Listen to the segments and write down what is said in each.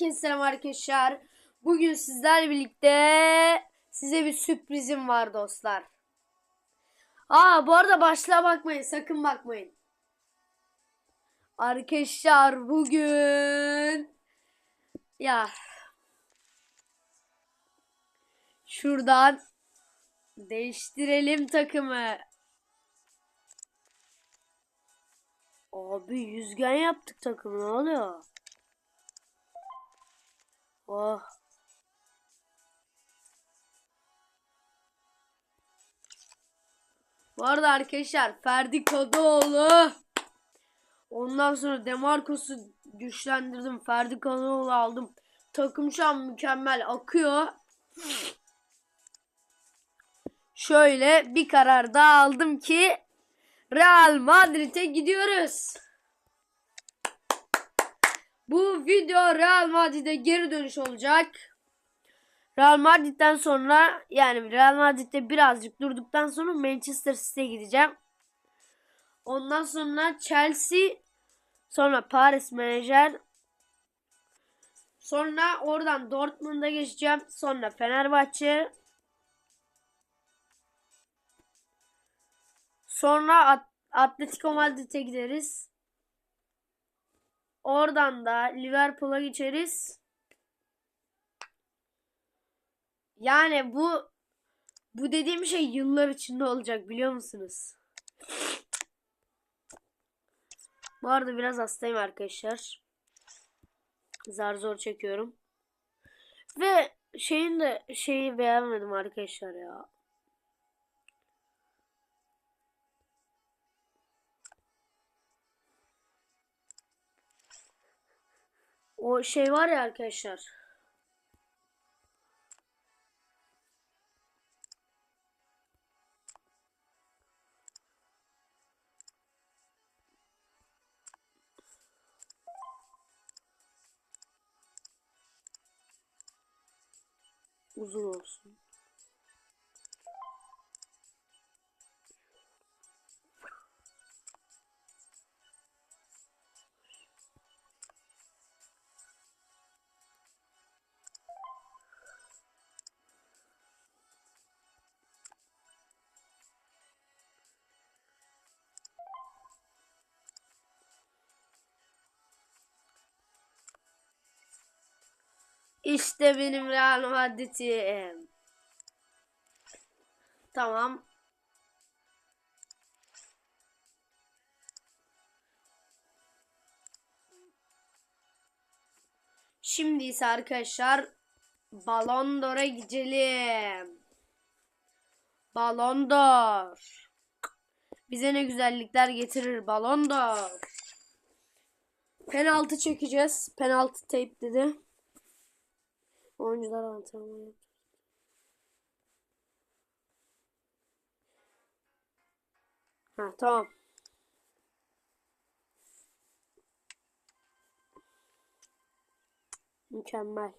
Herkese selam arkadaşlar. Bugün sizlerle birlikte size bir sürprizim var dostlar. Aa bu arada başlığa bakmayın. Sakın bakmayın. Arkadaşlar bugün ya şuradan değiştirelim takımı. Abi yüzgen yaptık takımı ne oluyor? Oh. Bu arada arkadaşlar Ferdi Kadıoğlu Ondan sonra Demarcus'u güçlendirdim. Ferdi Kadıoğlu aldım. Takım şu an mükemmel akıyor. Şöyle bir karar daha aldım ki Real Madrid'e gidiyoruz. Bu video Real Madrid'e geri dönüş olacak. Real Madrid'den sonra yani Real Madrid'de birazcık durduktan sonra Manchester City'ye gideceğim. Ondan sonra Chelsea, sonra Paris menajer, sonra oradan Dortmund'a geçeceğim, sonra Fenerbahçe, sonra At Atletico Madrid'e gideriz. Oradan da Liverpool'a geçeriz. Yani bu bu dediğim şey yıllar içinde olacak biliyor musunuz? Bu arada biraz hastayım arkadaşlar. Zar zor çekiyorum. Ve şeyin de şeyi beğenmedim arkadaşlar ya. O şey var ya arkadaşlar. Uzun olsun. İşte benim Real Madrid'im. Tamam. Şimdi ise arkadaşlar Ballon d'Or'a gidelim. Ballon d'Or. Bize ne güzellikler getirir Ballon d'Or. Penaltı çekeceğiz. Penaltı tape dedi. Oyuncular antrenman yapıyor. Ha tamam. Mükemmel.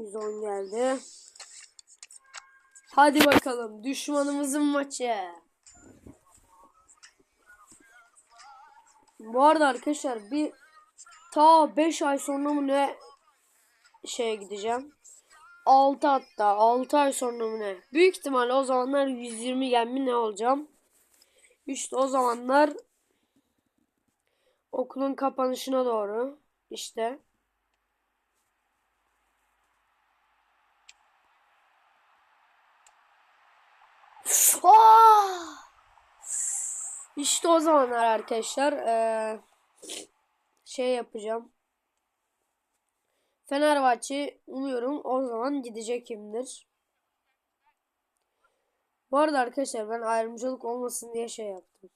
Yüzon geldi. Hadi bakalım düşmanımızın maçı. Bu arada arkadaşlar bir ta 5 ay sonra mı ne şeye gideceğim. 6 hatta 6 ay sonra mı ne? Büyük ihtimalle o zamanlar 120 yen mi ne olacağım. İşte o zamanlar okulun kapanışına doğru işte İşte o zamanlar arkadaşlar ee, şey yapacağım. Fenerbahçe umuyorum o zaman gidecek kimdir. Bu arada arkadaşlar ben ayrımcılık olmasın diye şey yaptım.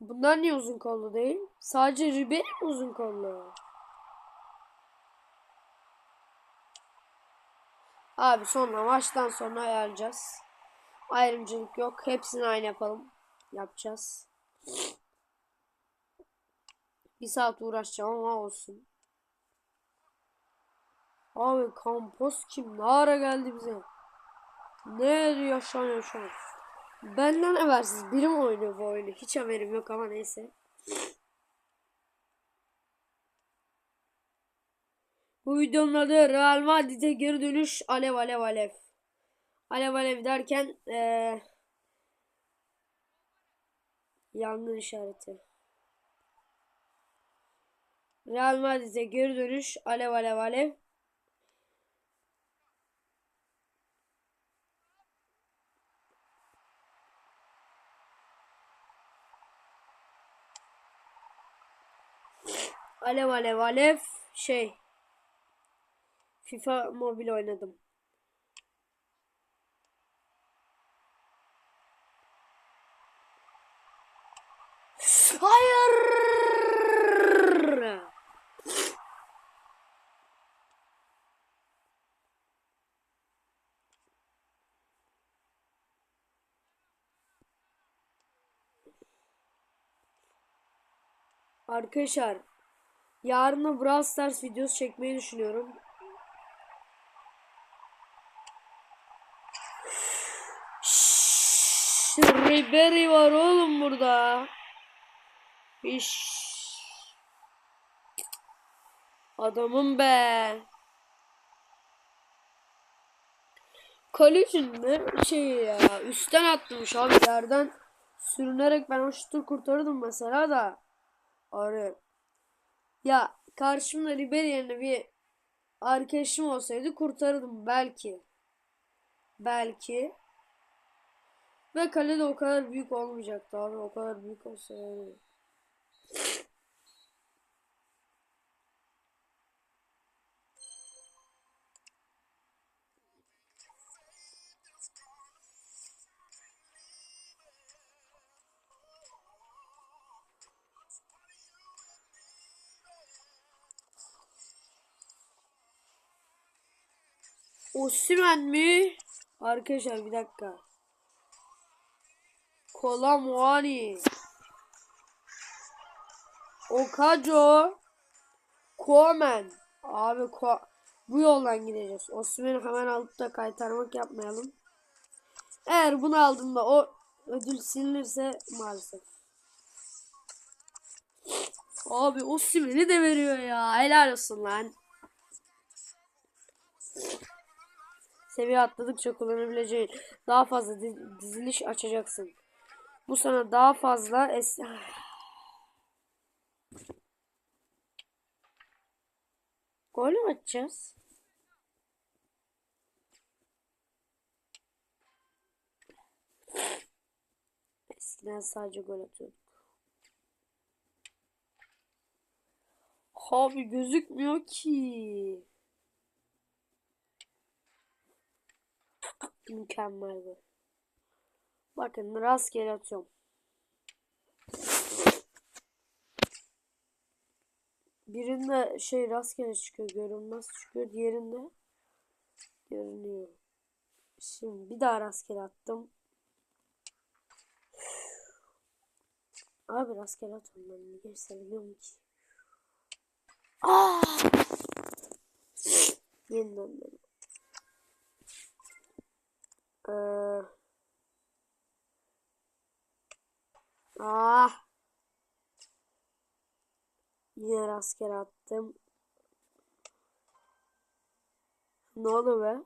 Bunlar niye uzun kollu değil? Sadece Ribery mi uzun kollu? Abi sonra maçtan sonra ayarlayacağız. Ayrımcılık yok. Hepsini aynı yapalım. Yapacağız. Bir saat uğraşacağım ama olsun. Abi kampos kim? Ne ara geldi bize? Ne yaşanıyor şu an? Benden habersiz biri mi oynuyor bu oyunu? Hiç haberim yok ama neyse. Bu videonun adı Real Madrid'e geri dönüş alev alev alev. Alev alev derken ee, yangın işareti. Real Madrid'e geri dönüş alev alev alev. Alev alev alev şey FIFA mobil oynadım. Hayır. Arkadaşlar yarın Brawl Stars videosu çekmeyi düşünüyorum. Şşş, Ribery var oğlum burada. İş. Adamım be. Kalecin ne şey ya üstten atmış abi yerden sürünerek ben o şutu kurtarırdım mesela da. Arı. Ya karşımda Ribery bir arkadaşım olsaydı kurtarırdım belki. Belki. Ve kale de o kadar büyük olmayacaktı abi. O kadar büyük olsa yani. Osimhen mi? Arkadaşlar bir dakika. Kola Muani. Okajo. Komen. Abi ko bu yoldan gideceğiz. Osimhen'i hemen alıp da kaytarmak yapmayalım. Eğer bunu aldığımda o ödül silinirse maalesef. Abi Osimhen'i de veriyor ya. Helal olsun lan. Seviye atladıkça kullanabileceğin daha fazla diziliş açacaksın. Bu sana daha fazla es Gol mü atacağız? Eskiden sadece gol atıyorduk. Abi gözükmüyor ki. Mükemmel bu. Bakın rastgele atıyorum. Birinde şey rastgele çıkıyor görünmez çıkıyor. Diğerinde görünüyor. Şimdi bir daha rastgele attım. Abi rastgele atıyorum ben. Niye söylemiyorum ki? Aa! Yeniden dedim. Ee, ah. Yine rastgele attım. Ne oldu be?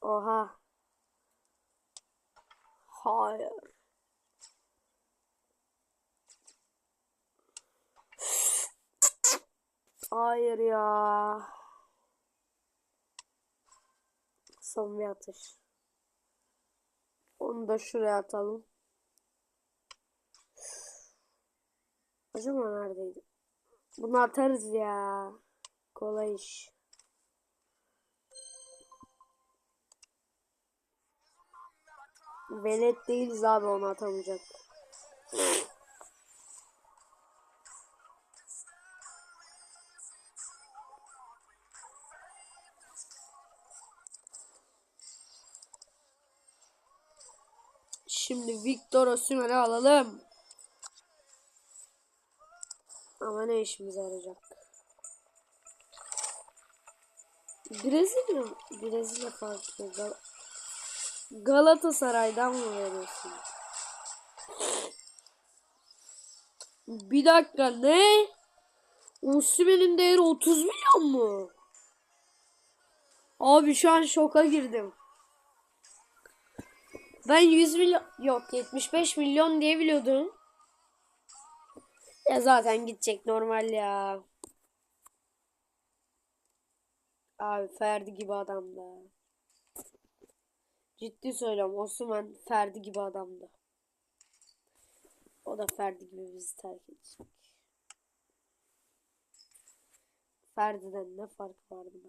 Oha. Hayır. Hayır ya. Son bir atış. Onu da şuraya atalım. Acaba neredeydi? Bunu atarız ya. Kolay iş. Velet değiliz abi onu atamayacak. Şimdi Victor Osimhen'i alalım. Ama ne işimize yarayacak? Brezilya Brezilya farklı. Gal Galatasaray'dan mı veriyorsun? Bir dakika ne? Osimhen'in değeri 30 milyon mu? Abi şu an şoka girdim. Ben 100 milyon yok 75 milyon diye biliyordum. Ya zaten gidecek normal ya. Abi Ferdi gibi adamdı. Ciddi söylüyorum Osman Ferdi gibi adamdı. O da Ferdi gibi bizi terk edecek. Ferdi'den ne fark vardı be?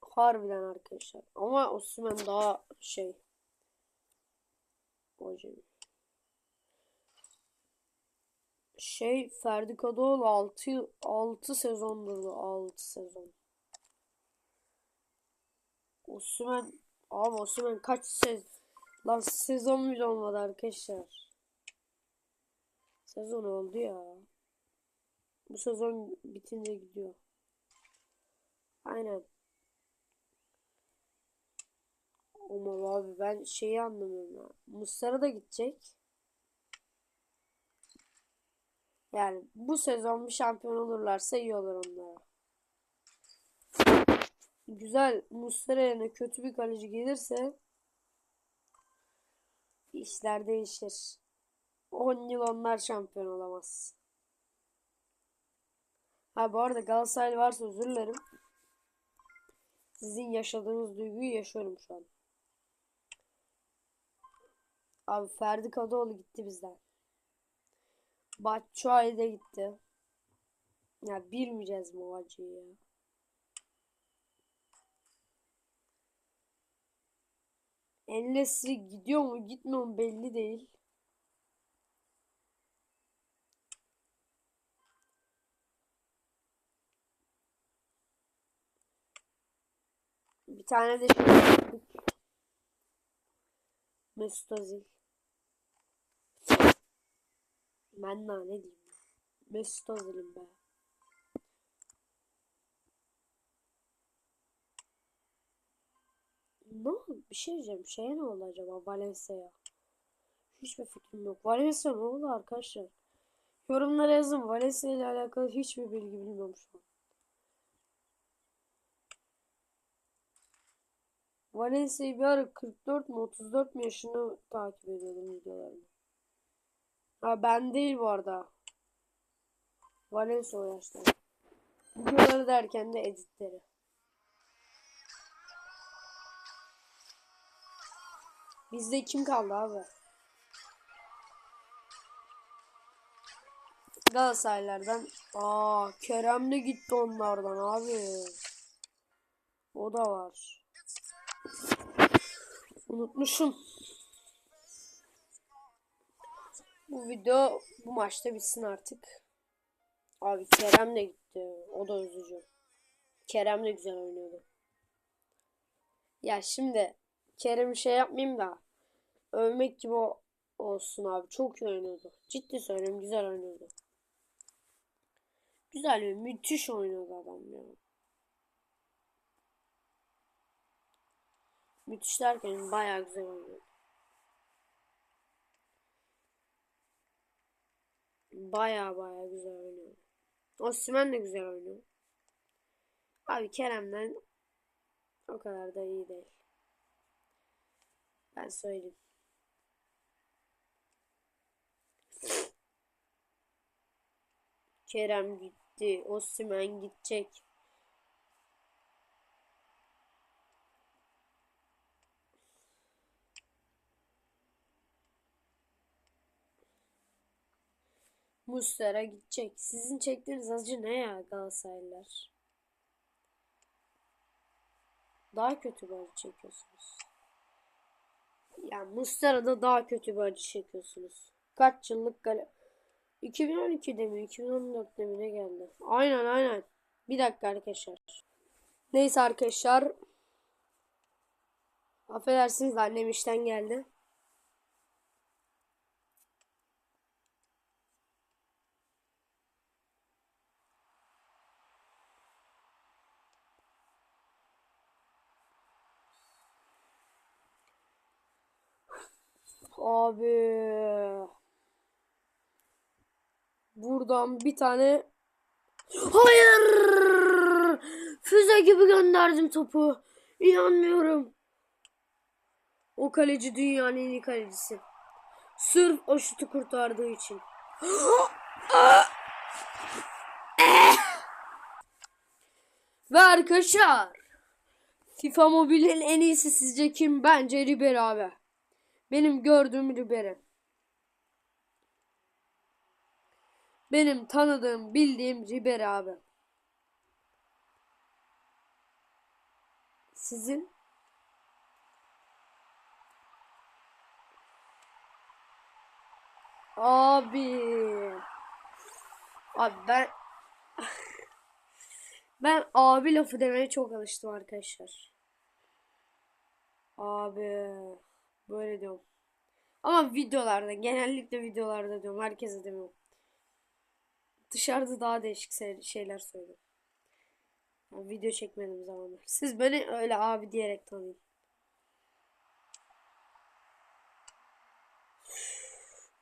Harbiden arkadaşlar. Ama Osman daha şey. Hocam. Şey Ferdi Kadıoğlu 6 6 sezon durdu. 6 sezon. Osman abi Osman kaç sezon lan sezon bile olmadı arkadaşlar. Sezon oldu ya. Bu sezon bitince gidiyor. Aynen. Ama abi ben şeyi anlamıyorum ya. Muslera da gidecek. Yani bu sezon bir şampiyon olurlarsa iyi olur onlara. Güzel Muslera kötü bir kaleci gelirse işler değişir. 10 yıl onlar şampiyon olamaz. Ha bu arada Galatasaray varsa özür dilerim. Sizin yaşadığınız duyguyu yaşıyorum şu an. Abi Ferdi Kadıoğlu gitti bizden. Batshuayi de gitti. Ya bilmeyeceğiz o acıyı ya? Enlesri gidiyor mu gitmiyor mu belli değil. Bir tane de şey. Mesut Özil. Ben daha ne diyeyim? Mesut Özil'im be. Ne oldu? Bir şey diyeceğim. Şeye ne oldu acaba? Valencia'ya. Hiçbir fikrim yok. Valencia ne oldu arkadaşlar? Yorumlara yazın. Valencia ile alakalı hiçbir bilgi bilmiyorum şu an. Valencia'yı bir ara 44 mu 34 mu yaşında takip ediyordum videolarını. Ha ben değil bu arada. Valencia o yaşta. Videoları derken de editleri. Bizde kim kaldı abi? Galatasaraylardan. Aa Kerem de gitti onlardan abi. O da var. Unutmuşum. Bu video bu maçta bitsin artık. Abi Kerem de gitti. O da üzücü. Kerem de güzel oynuyordu. Ya şimdi Kerem'i şey yapmayayım da övmek gibi olsun abi. Çok iyi oynuyordu. Ciddi söylüyorum güzel oynuyordu. Güzel bir müthiş oynadı adam ya. Müthiş derken bayağı güzel oynuyor. Bayağı bayağı güzel oynuyor. Osman de güzel oynuyor. Abi Kerem'den o kadar da iyi değil. Ben söyleyeyim. Kerem gitti. Osman gidecek. Muslera gidecek. Sizin çektiğiniz acı ne ya Galatasaraylılar? Daha kötü bir acı çekiyorsunuz. Ya Muslera'da daha kötü bir acı çekiyorsunuz. Kaç yıllık gale... 2012'de mi 2014'te mi ne geldi? Aynen aynen. Bir dakika arkadaşlar. Neyse arkadaşlar. Affedersiniz de annem işten geldi. Abi. Buradan bir tane Hayır! Füze gibi gönderdim topu. İnanmıyorum. O kaleci dünyanın en iyi kalecisi. Sırf o şutu kurtardığı için. Ve arkadaşlar FIFA Mobile'in en iyisi sizce kim? Bence Ribery abi. Benim gördüğüm Ribery. Benim tanıdığım, bildiğim Ribery abi. Sizin? Abi. Abi ben ben abi lafı demeye çok alıştım arkadaşlar. Abi böyle diyorum. Ama videolarda genellikle videolarda diyorum. Herkese demiyorum. Dışarıda daha değişik şeyler söylüyorum. Yani video çekmediğim zamanlar. Siz beni öyle abi diyerek tanıyın.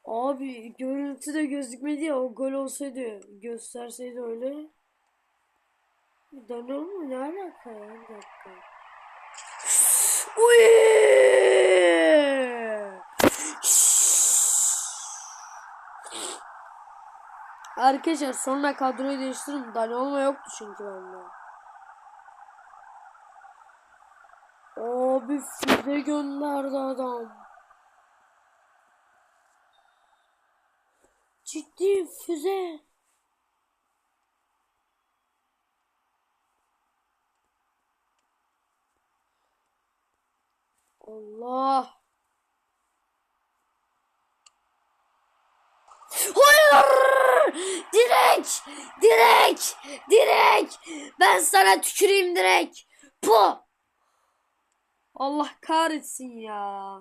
Abi görüntüde gözükmedi ya o gol olsaydı gösterseydi öyle. Dönüyor mu ne alaka ya bir dakika. Uy! Arkadaşlar sonra kadroyu değiştiririm. Dani olma yoktu çünkü bende. Abi füze gönderdi adam. Ciddi füze. Allah. Hayır! Direk! Direk! Direk! Ben sana tüküreyim direk. Pu! Allah kahretsin ya.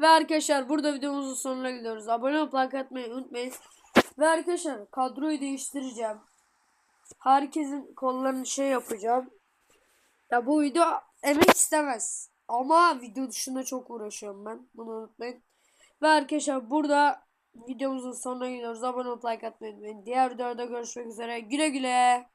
Ve arkadaşlar burada videomuzun sonuna gidiyoruz. Abone olup like atmayı unutmayın. Ve arkadaşlar kadroyu değiştireceğim. Herkesin kollarını şey yapacağım. Ya bu video emek istemez. Ama video dışında çok uğraşıyorum ben. Bunu unutmayın. Ve arkadaşlar burada videomuzun sonuna gidiyoruz. Abone olup like atmayı unutmayın. Diğer videoda görüşmek üzere. Güle güle.